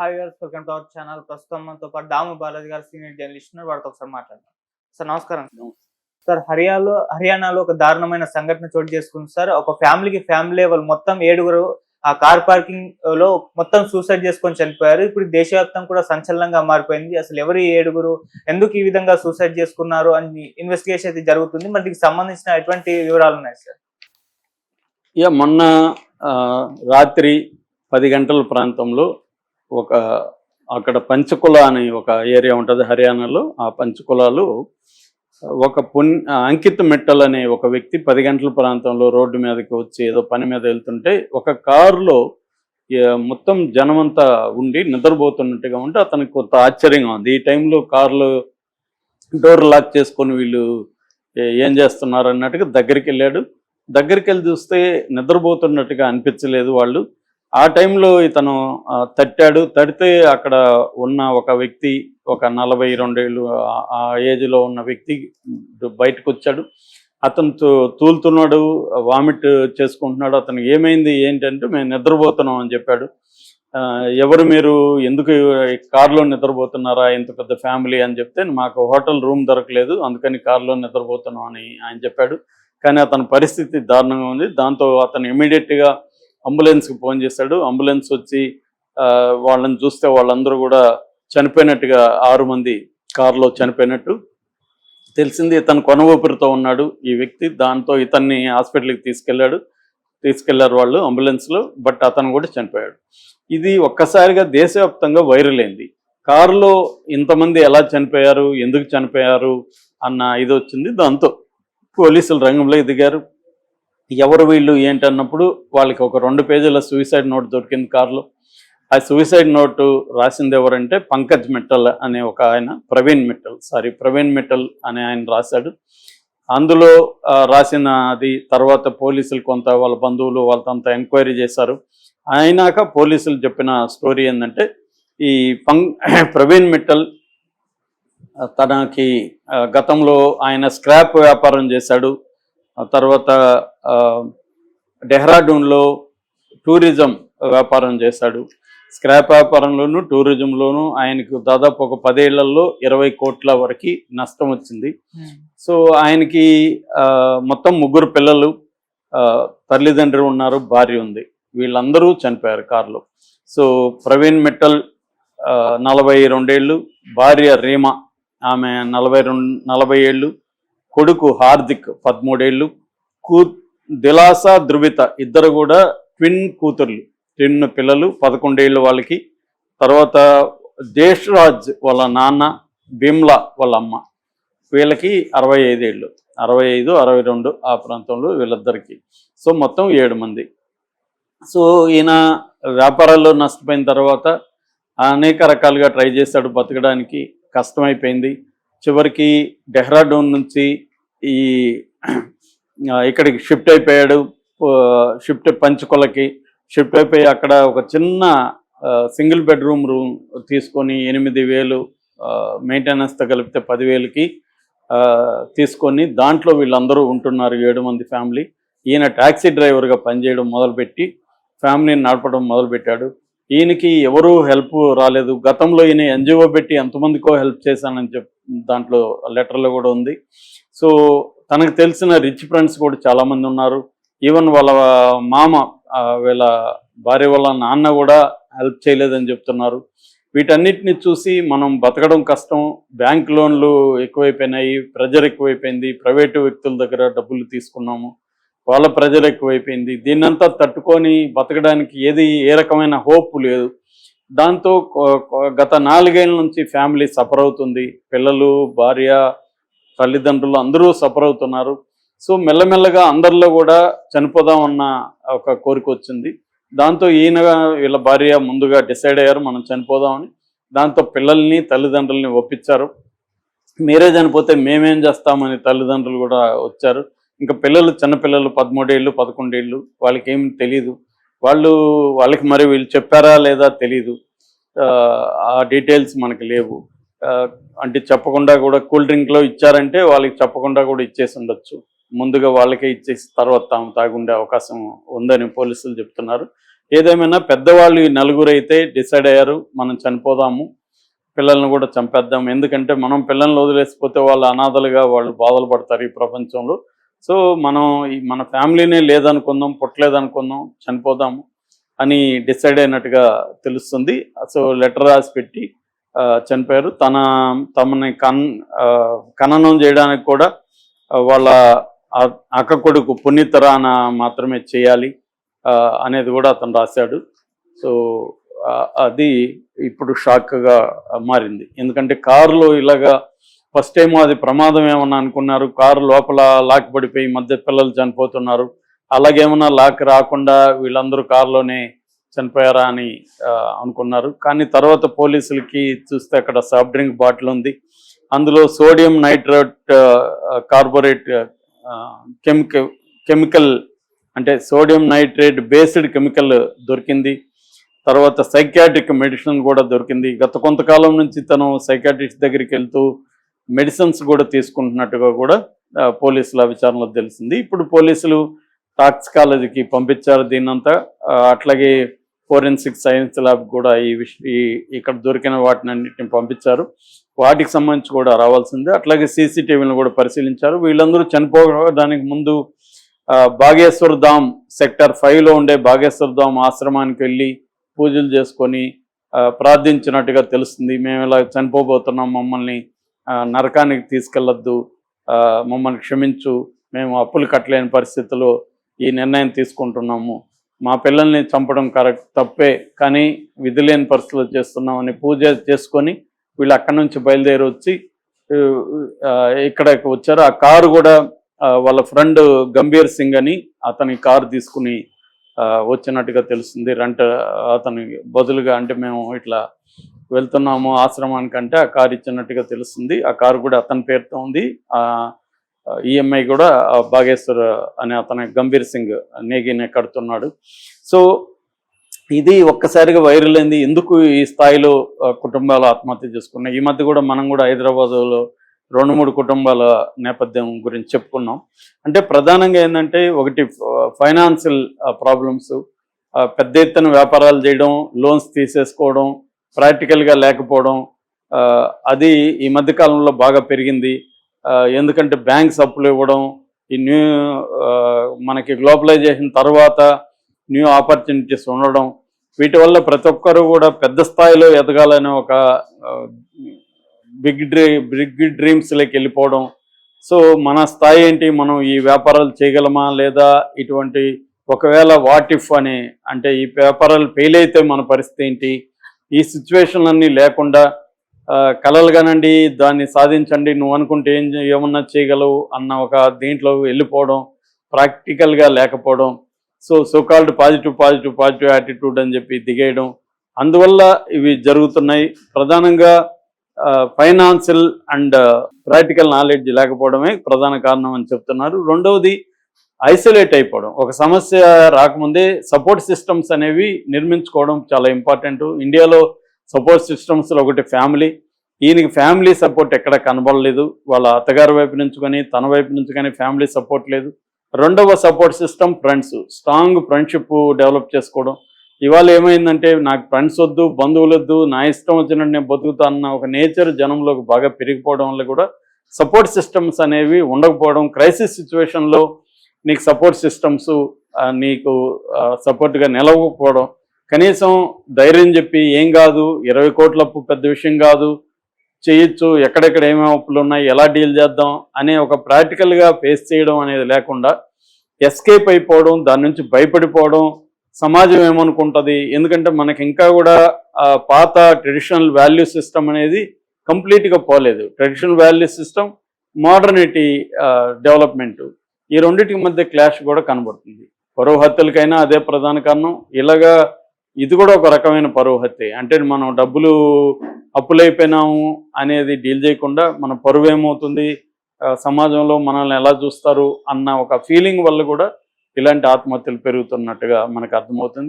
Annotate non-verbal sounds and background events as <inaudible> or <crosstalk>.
Hi గారు welcome to our channel ప్రస్తుతం మనతో పాటు దాము బాలాజీ గారు సీనియర్ జర్నలిస్ట్ వాడితో ఒకసారి మాట్లాడదాం. సార్ నమస్కారం సార్. హర్యానాలో హర్యానాలో ఒక దారుణమైన సంఘటన చోటు చేసుకుంది సార్. ఒక ఫ్యామిలీకి ఫ్యామిలీ వాళ్ళు మొత్తం ఏడుగురు ఆ కార్ పార్కింగ్లో మొత్తం సూసైడ్ చేసుకొని చనిపోయారు. ఇప్పుడు దేశవ్యాప్తం కూడా సంచలనంగా మారిపోయింది. అసలు ఎవరు ఏడుగురు? ఎందుకు ఈ విధంగా సూసైడ్ చేసుకున్నారు? అని ఇన్వెస్టిగేషన్ అయితే జరుగుతుంది. మరి దీనికి సంబంధించిన ఎటువంటి వివరాలు ఉన్నాయి సార్? ఇక మొన్న రాత్రి పది గంటల ప్రాంతంలో ఒక అక్కడ పంచకుల అని ఒక ఏరియా ఉంటుంది హర్యానాలో. ఆ పంచకులాలు ఒక పుణ్య అంకిత్ మిట్టల్ అనే ఒక వ్యక్తి పది గంటల ప్రాంతంలో రోడ్డు మీదకి వచ్చి ఏదో పని మీద వెళ్తుంటే ఒక కారులో మొత్తం జనమంతా ఉండి నిద్రపోతున్నట్టుగా ఉంటే అతనికి కొంత ఆశ్చర్యంగా ఉంది. ఈ టైంలో కార్లు డోర్ లాక్ చేసుకొని వీళ్ళు ఏం చేస్తున్నారు అన్నట్టుగా దగ్గరికి వెళ్ళాడు. దగ్గరికి వెళ్ళి చూస్తే నిద్రపోతున్నట్టుగా అనిపించలేదు వాళ్ళు. ఆ టైంలో ఇతను తట్టాడు. తడితే అక్కడ ఉన్న ఒక వ్యక్తి ఒక నలభై రెండేళ్ళు ఆ- ఆ ఏజ్లో ఉన్న వ్యక్తి బయటకు వచ్చాడు అతను తూలుతున్నాడు వామిట్ చేసుకుంటున్నాడు. అతను ఏమైంది ఏంటంటే మేము నిద్రపోతున్నాం అని చెప్పాడు. ఎవరు మీరు? ఎందుకు కారులో నిద్రపోతున్నారా? ఇంత పెద్ద ఫ్యామిలీ అని చెప్తే మాకు హోటల్ రూమ్ దొరకలేదు అందుకని కారులో నిద్రపోతున్నాం అని ఆయన చెప్పాడు. కానీ అతని పరిస్థితి దారుణంగా ఉంది. దాంతో అతను ఇమీడియట్గా అంబులెన్స్కి ఫోన్ చేశాడు. అంబులెన్స్ వచ్చి వాళ్ళని చూస్తే వాళ్ళందరూ కూడా చనిపోయినట్టుగా ఆరు మంది కారులో చనిపోయినట్టు తెలిసింది. ఇతను కొన ఊపిరితో ఉన్నాడు ఈ వ్యక్తి. దాంతో ఇతన్ని హాస్పిటల్కి తీసుకెళ్ళాడు తీసుకెళ్ళారు వాళ్ళు అంబులెన్స్లో బట్ అతను కూడా చనిపోయాడు. ఇది ఒక్కసారిగా దేశవ్యాప్తంగా వైరల్ అయింది. కారులో ఇంతమంది ఎలా చనిపోయారు ఎందుకు చనిపోయారు అన్న ఇది వచ్చింది. దాంతో పోలీసులు రంగంలో దిగారు. ఎవరు వీళ్ళు ఏంటన్నప్పుడు వాళ్ళకి ఒక రెండు పేజీల సూసైడ్ నోట్ దొరికింది కారులో. ఆ సూసైడ్ నోటు రాసింది ఎవరంటే పంకజ్ మిట్టల్ అనే ఒక ఆయన ప్రవీణ్ మిట్టల్. సారీ ప్రవీణ్ మిట్టల్ అనే ఆయన రాశాడు. అందులో రాసిన అది తర్వాత పోలీసులు కొంత వాళ్ళ బంధువులు వాళ్ళంతా ఎంక్వైరీ చేశారు. అయినాక పోలీసులు చెప్పిన స్టోరీ ఏంటంటే ఈ పం <coughs> ప్రవీణ్ మిట్టల్ తనకి గతంలో ఆయన స్క్రాప్ వ్యాపారం చేశాడు. తర్వాత డెహ్రాడూన్లో టూరిజం వ్యాపారం చేశాడు. స్క్రాప్ వ్యాపారంలోను టూరిజంలోను ఆయనకు దాదాపు ఒక పదేళ్ళలో ఇరవై కోట్ల వరకు నష్టం వచ్చింది. సో ఆయనకి మొత్తం ముగ్గురు పిల్లలు తల్లిదండ్రులు ఉన్నారు భార్య ఉంది. వీళ్ళందరూ చనిపోయారు కారులో. సో ప్రవీణ్ మిట్టల్ నలభై రెండేళ్ళు భార్య రీమా ఆమె నలభై రెండు నలభై ఏళ్ళు కొడుకు హార్దిక్ పదమూడేళ్ళు కూ దిలాసా ధృవిత ఇద్దరు కూడా ట్విన్ కూతుర్లు. ట్విన్ పిల్లలు పదకొండేళ్ళు వాళ్ళకి. తర్వాత దేశ్రాజ్ వాళ్ళ నాన్న భీమ్లా వాళ్ళ అమ్మ. వీళ్ళకి అరవై ఐదేళ్ళు అరవై ఐదు అరవై రెండు ఆ ప్రాంతంలో వీళ్ళిద్దరికి. సో మొత్తం ఏడు మంది. సో ఈయన వ్యాపారాల్లో నష్టపోయిన తర్వాత అనేక రకాలుగా ట్రై చేశాడు బతకడానికి. కష్టమైపోయింది. చివరికి డెహ్రాడూన్ నుంచి ఈ ఇక్కడికి షిఫ్ట్ అయిపోయాడు. షిఫ్ట్ పంచుకొలకి షిఫ్ట్ అయిపోయి అక్కడ ఒక చిన్న సింగిల్ బెడ్రూమ్ రూమ్ తీసుకొని ఎనిమిది వేలు మెయింటెనెన్స్తో కలిపితే పదివేలకి తీసుకొని దాంట్లో వీళ్ళందరూ ఉంటున్నారు ఏడు మంది ఫ్యామిలీ. ఈయన ట్యాక్సీ డ్రైవర్గా పనిచేయడం మొదలుపెట్టి ఫ్యామిలీని నడపడం మొదలుపెట్టాడు. ఈయనకి ఎవరూ హెల్ప్ రాలేదు. గతంలో ఈయన ఎన్జిఓ పెట్టి ఎంతమందికో హెల్ప్ చేశానని చెప్పి దాంట్లో లెటర్లో కూడా ఉంది. సో తనకు తెలిసిన రిచ్ ఫ్రెండ్స్ కూడా చాలామంది ఉన్నారు. ఈవెన్ వాళ్ళ మామ వీళ్ళ భార్య వాళ్ళ నాన్న కూడా హెల్ప్ చేయలేదని చెప్తున్నారు. వీటన్నిటిని చూసి మనం బతకడం కష్టం. బ్యాంక్ లోన్లు ఎక్కువైపోయినాయి ప్రెజర్ ఎక్కువైపోయింది. ప్రైవేటు వ్యక్తుల దగ్గర డబ్బులు తీసుకున్నాము. వాళ్ళ ప్రెజర్ ఎక్కువైపోయింది. దీన్నంతా తట్టుకొని బతకడానికి ఏది ఏ రకమైన హోప్ లేదు. దాంతో గత నాలుగేళ్ళ నుంచి ఫ్యామిలీ సఫర్ అవుతుంది. పిల్లలు భార్య తల్లిదండ్రులు అందరూ సఫర్ అవుతున్నారు. సో మెల్లమెల్లగా అందరిలో కూడా చనిపోదాం అన్న ఒక కోరిక వచ్చింది. దాంతో ఈయన వీళ్ళ భార్య ముందుగా డిసైడ్ అయ్యారు మనం చనిపోదామని. దాంతో పిల్లల్ని తల్లిదండ్రుల్ని ఒప్పించారు. మీరే చనిపోతే మేమేం చేస్తామని తల్లిదండ్రులు కూడా వచ్చారు. ఇంకా పిల్లలు చిన్నపిల్లలు పదమూడేళ్ళు పదకొండేళ్ళు వాళ్ళకి ఏం తెలియదు వాళ్ళు వాళ్ళకి మరి వీళ్ళు చెప్పారా లేదా తెలీదు. ఆ, డీటెయిల్స్ మనకి లేవు. అంటే చెప్పకుండా కూడా కూల్ డ్రింక్లో ఇచ్చారంటే వాళ్ళకి చెప్పకుండా కూడా ఇచ్చేసి ఉండొచ్చు. ముందుగా వాళ్ళకే ఇచ్చేసి తర్వాత తాము తాగుండే అవకాశం ఉందని పోలీసులు చెప్తున్నారు. ఏదేమైనా పెద్దవాళ్ళు ఈ నలుగురు అయితే డిసైడ్ అయ్యారు మనం చనిపోదాము పిల్లల్ని కూడా చంపేద్దాం. ఎందుకంటే మనం పిల్లల్ని వదిలేసిపోతే వాళ్ళు అనాథలుగా వాళ్ళు బాధలు పడతారు ఈ ప్రపంచంలో. సో మనం మన ఫ్యామిలీనే లేదనుకుందాం పుట్టలేదనుకుందాం చనిపోదాము అని డిసైడ్ అయినట్టుగా తెలుస్తుంది. సో లెటర్ రాసి పెట్టి చనిపోయారు. తన తమని కన్ ఖననం చేయడానికి కూడా వాళ్ళ అక్క కొడుకు పునీతరాన మాత్రమే చేయాలి అనేది కూడా అతను రాశాడు. సో అది ఇప్పుడు షాక్గా మారింది. ఎందుకంటే కారులో ఇలాగా ఫస్ట్ టైం అది ప్రమాదం ఏమన్నా అనుకున్నారు? కారు లోపల లాక్ పడిపోయి మధ్య పిల్లలు చనిపోతున్నారు. అలాగేమన్నా లాక్ రాకుండా వీళ్ళందరూ కారులోనే చనిపోయారా అని అనుకున్నారు. కానీ తర్వాత పోలీసులకి చూస్తే అక్కడ సాఫ్ట్ డ్రింక్ బాటిల్ ఉంది. అందులో sodium nitrate carbonate chemical chemical అంటే సోడియం నైట్రేట్ బేస్డ్ కెమికల్ దొరికింది. తర్వాత సైకాట్రిక్ మెడిసిన్ కూడా దొరికింది. గత కొంతకాలం నుంచి తను సైకాట్రిస్ట్ దగ్గరికి వెళ్తూ మెడిసిన్స్ కూడా తీసుకుంటున్నట్టుగా కూడా పోలీసుల విచారణలో తెలిసింది. ఇప్పుడు పోలీసులు టాక్సికాలజీకి పంపించారు దీన్నంతా. అట్లాగే ఫోరెన్సిక్ సైన్స్ ల్యాబ్ కూడా ఈ విష ఈ- ఇక్కడ దొరికిన వాటిని అన్నిటిని పంపించారు. వాటికి సంబంధించి కూడా రావాల్సిందే. అట్లాగే సీసీటీవీలను కూడా పరిశీలించారు. వీళ్ళందరూ చనిపోవడానికి ముందు ఆ, బాగేశ్వర్ ధామ్ సెక్టర్ ఫైవ్లో ఉండే బాగేశ్వర్ ధామ్ ఆశ్రమానికి వెళ్ళి పూజలు చేసుకొని ప్రార్థించినట్టుగా తెలుస్తుంది. మేము ఇలా చనిపోబోతున్నాం మమ్మల్ని. నరకానికి తీసుకెళ్ళొద్దు మమ్మల్ని క్షమించు మేము అప్పులు కట్టలేని పరిస్థితిలో ఈ నిర్ణయం తీసుకుంటున్నాము. మా పిల్లల్ని చంపడం కరెక్ట్ తప్పే కానీ విధి లేని పరిస్థితుల్లో చేస్తున్నామని పూజ చేసుకొని వీళ్ళు అక్కడి నుంచి బయలుదేరి వచ్చి ఇక్కడకి వచ్చారు. ఆ కారు కూడా వాళ్ళ ఫ్రెండ్ గంభీర్ సింగ్ అని అతని కారు తీసుకుని వచ్చినట్టుగా తెలుస్తుంది. రెంట్ అతని బదులుగా అంటే మేము ఇట్లా వెళ్తున్నాము ఆశ్రమానికంటే ఆ కారు ఇచ్చినట్టుగా తెలుస్తుంది. ఆ కారు కూడా అతని పేరుతో ఉంది. ఆ ఈఎంఐ కూడా బాగేశ్వర్ అనే అతని గంభీర్ సింగ్ నేగినే కడుతున్నాడు. సో ఇది ఒక్కసారిగా వైరల్ అయింది. ఎందుకు ఈ స్థాయిలో కుటుంబాలు ఆత్మహత్య చేసుకున్నాయి? ఈ మధ్య కూడా మనం కూడా హైదరాబాద్లో రెండు మూడు కుటుంబాల నేపథ్యం గురించి చెప్పుకున్నాం. అంటే ప్రధానంగా ఏంటంటే ఒకటి ఫైనాన్షియల్ ప్రాబ్లమ్స్ పెద్ద ఎత్తున వ్యాపారాలు చేయడం లోన్స్ తీసేసుకోవడం ప్రాక్టికల్గా లేకపోవడం అది ఈ మధ్యకాలంలో బాగా పెరిగింది. ఎందుకంటే బ్యాంక్స్ అప్పులు ఇవ్వడం ఈ న్యూ మనకి గ్లోబలైజేషన్ తర్వాత న్యూ ఆపర్చునిటీస్ ఉండడం వీటి వల్ల ప్రతి ఒక్కరు కూడా పెద్ద స్థాయిలో ఎదగాలనే ఒక బిగ్ డ్రీ బిగ్ డ్రీమ్స్లోకి వెళ్ళిపోవడం. సో మన స్థాయి ఏంటి? మనం ఈ వ్యాపారాలు చేయగలమా? లేదా ఇటువంటి ఒకవేళ వాట్ ఇఫ్ అని అంటే ఈ వ్యాపారాలు ఫెయిల్ అయితే మన పరిస్థితి ఏంటి? ఈ సిచ్యువేషన్లన్నీ లేకుండా కలలుగానండి కలలు దాన్ని సాధించండి నువ్వు అనుకుంటే ఏం ఏమన్నా చేయగలవు అన్న ఒక దీంట్లో వెళ్ళిపోవడం ప్రాక్టికల్గా లేకపోవడం so so called positive positive positive attitude అని చెప్పి దిగేయడం. అందువల్ల ఇవి జరుగుతున్నాయి. ప్రధానంగా ఫైనాన్షియల్ అండ్ ప్రాక్టికల్ నాలెడ్జ్ లేకపోవడమే ప్రధాన కారణం అని చెప్తున్నారు. రెండవది ఐసోలేట్ అయిపోవడం. ఒక సమస్య రాకముందే సపోర్ట్ సిస్టమ్స్ అనేవి నిర్మించుకోవడం చాలా ఇంపార్టెంట్. ఇండియాలో సపోర్ట్ సిస్టమ్స్లో ఒకటి ఫ్యామిలీ. ఈయనకి ఫ్యామిలీ సపోర్ట్ ఎక్కడ కనబడలేదు. వాళ్ళ అత్తగారి వైపు నుంచి కానీ తన వైపు నుంచి కానీ ఫ్యామిలీ సపోర్ట్ లేదు. రెండవ support system friends. Strong friendship develop చేసుకోవడం. ఇవాళ ఏమైందంటే నాకు ఫ్రెండ్స్ వద్దు బంధువులు వద్దు నా ఇష్టం వచ్చినట్టు నేను బతుకుతా అన్న ఒక నేచర్ జనంలోకి బాగా పెరిగిపోవడం వల్ల కూడా సపోర్ట్ సిస్టమ్స్ అనేవి ఉండకపోవడం క్రైసిస్ సిచ్యువేషన్లో నీకు సపోర్ట్ సిస్టమ్స్ నీకు సపోర్ట్గా నిలవకపోవడం. కనీసం ధైర్యం చెప్పి ఏం కాదు ఇరవై కోట్ల అప్పు పెద్ద విషయం కాదు చేయొచ్చు ఎక్కడెక్కడ ఏమేమి అప్పులు ఉన్నాయి ఎలా డీల్ చేద్దాం అనే ఒక ప్రాక్టికల్గా ఫేస్ చేయడం అనేది లేకుండా ఎస్కేప్ అయిపోవడం దాని నుంచి భయపడిపోవడం సమాజం ఏమనుకుంటుంది? ఎందుకంటే మనకి ఇంకా కూడా పాత ట్రెడిషనల్ వాల్యూ సిస్టమ్ అనేది కంప్లీట్గా పోలేదు. Traditional value system modernity development ఈ రెండింటికి మధ్య క్లాష్ కూడా కనబడుతుంది. పరువు హత్యలకైనా అదే ప్రధాన కారణం. ఇలాగా ఇది కూడా ఒక రకమైన పరువు హత్య. అంటే మనం డబ్బులు అప్పులైపోయినాము అనేది డీల్ చేయకుండా మన పరువు ఏమవుతుంది? ఆ, సమాజంలో మనల్ని ఎలా చూస్తారు? అన్న ఒక ఫీలింగ్ వల్ల కూడా ఇలాంటి ఆత్మహత్యలు పెరుగుతున్నట్టుగా మనకు అర్థమవుతుంది.